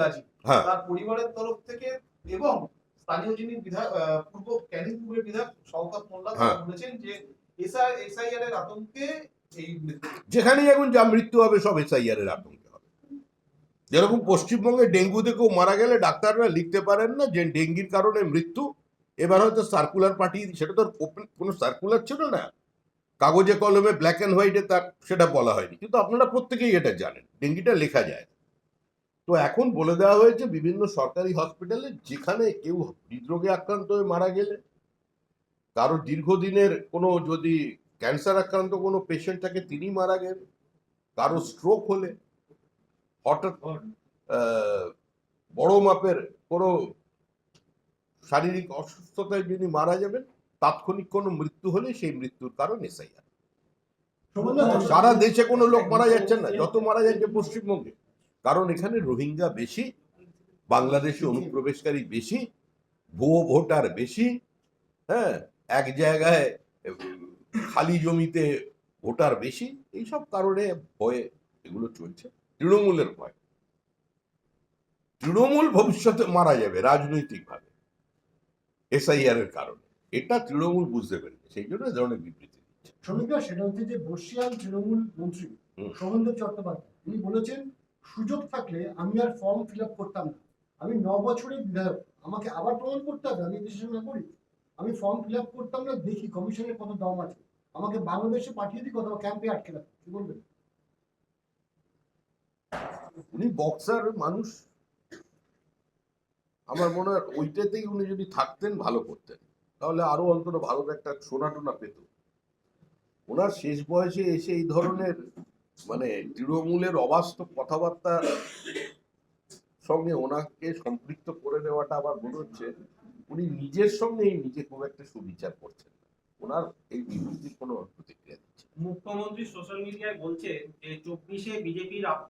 গাজী। হ্যাঁ। তার পরিবারের তরফ থেকে এবং স্থানীয় যিনি বিধায়ক পূর্ব ক্যানিং পূর্বের বিধায়ক শওকত মোল্লা হ্যাঁ। বলেছেন যে এসআই এসআইআর এর আতঙ্কে এই যেখানেই এখন যা মৃত্যু হবে সব এসআইআর এর আতঙ্কে হবে। যেরকম পশ্চিমবঙ্গে ডেঙ্গুতে কেউ মারা গেলে ডাক্তাররা লিখতে পারেন না যে ডেঙ্গির কারণে মৃত্যু। এবার হয়তো সার্কুলার পাঠিয়ে সেটা তো কোনো সার্কুলার ছিল না। কাগজে কলমে ব্ল্যাক অ্যান্ড হোয়াইটে তার সেটা বলা হয়নি। কিন্তু আপনারা প্রত্যেকেই এটা জানেন ডেঙ্গিটা লেখা যায়। তো এখন বলে দেওয়া হয়েছে বিভিন্ন সরকারি হসপিটালে যেখানে কেউ হৃদরোগে আক্রান্ত হয়ে মারা গেলে, কারও দীর্ঘদিনের কোনো যদি ক্যান্সার আক্রান্ত কোনো পেশেন্ট থাকে তিনি মারা গেলে, কারও স্ট্রোক হলে, হঠাৎ বড় মাপের কোনো শারীরিক অসুস্থতায় যিনি মারা যাবেন, তাৎক্ষণিক কোনো মৃত্যু হলে সেই মৃত্যুর কারণ এসআইআর। সারা দেশে কোনো লোক মারা যাচ্ছে না, যত মারা যাচ্ছে পশ্চিমবঙ্গে। কারণ এখানে রোহিঙ্গা বেশি বাংলাদেশি অনুপ্রবেশকারী বেশি ভুয়ো ভোটার বেশি হ্যাঁ এক জায়গায় খালি জমিতে ভোটার বেশি এইসব কারণে ভয়ে এগুলো চলছে। তৃণমূলের ভয়। তৃণমূল ভবিষ্যতে মারা যাবে রাজনৈতিকভাবে এসআইআর এর কারণে। এটা তৃণমূল বুঝতে পেরেছে সেই জন্য এ ধরনের বিবৃতি দিচ্ছে। সেটা হচ্ছে যে বর্ষিয়ান তৃণমূল মন্ত্রী। সৌমেন্দ্র চট্টোপাধ্যায় তিনি বলেছেন সুযোগ থাকলে আমি আর ফর্ম ফিল আপ করতাম না। আমি ন বছরের বিধায়ক, আমাকে আবার প্রমাণ করতে হবে, আমি দেশের করি। আমি ফর্ম ফিল আপ করতাম না, দেখি কমিশনের কত দাম আছে। আমাকে বাংলাদেশে পাঠিয়ে দিই অথবা ক্যাম্পে আটকে রাখো, কি বলবেন? উনি বক্সার মানুষ। আমার মনে হয় ওইটাতেই উনি যদি থাকতেন, ভালো করতেন। তাহলে আরও অন্তত ভালো একটা সোনা টোনা পেত। ওনার শেষ বয়সে এসে এই ধরনের মানে তৃণমূলের অবাস্তব কথাবার্তা সঙ্গে ওনাকে সম্পৃক্ত করে নেওয়াটা আবার মনে হচ্ছে, উনি নিজের সঙ্গেই নিজে খুব একটা সুবিচার করছেন ওনার এই বিবৃতির কোনো প্রতিক্রিয়া দিচ্ছে মুখ্যমন্ত্রী সোশ্যাল মিডিয়ায় বলছে যে, চব্বিশে বিজেপির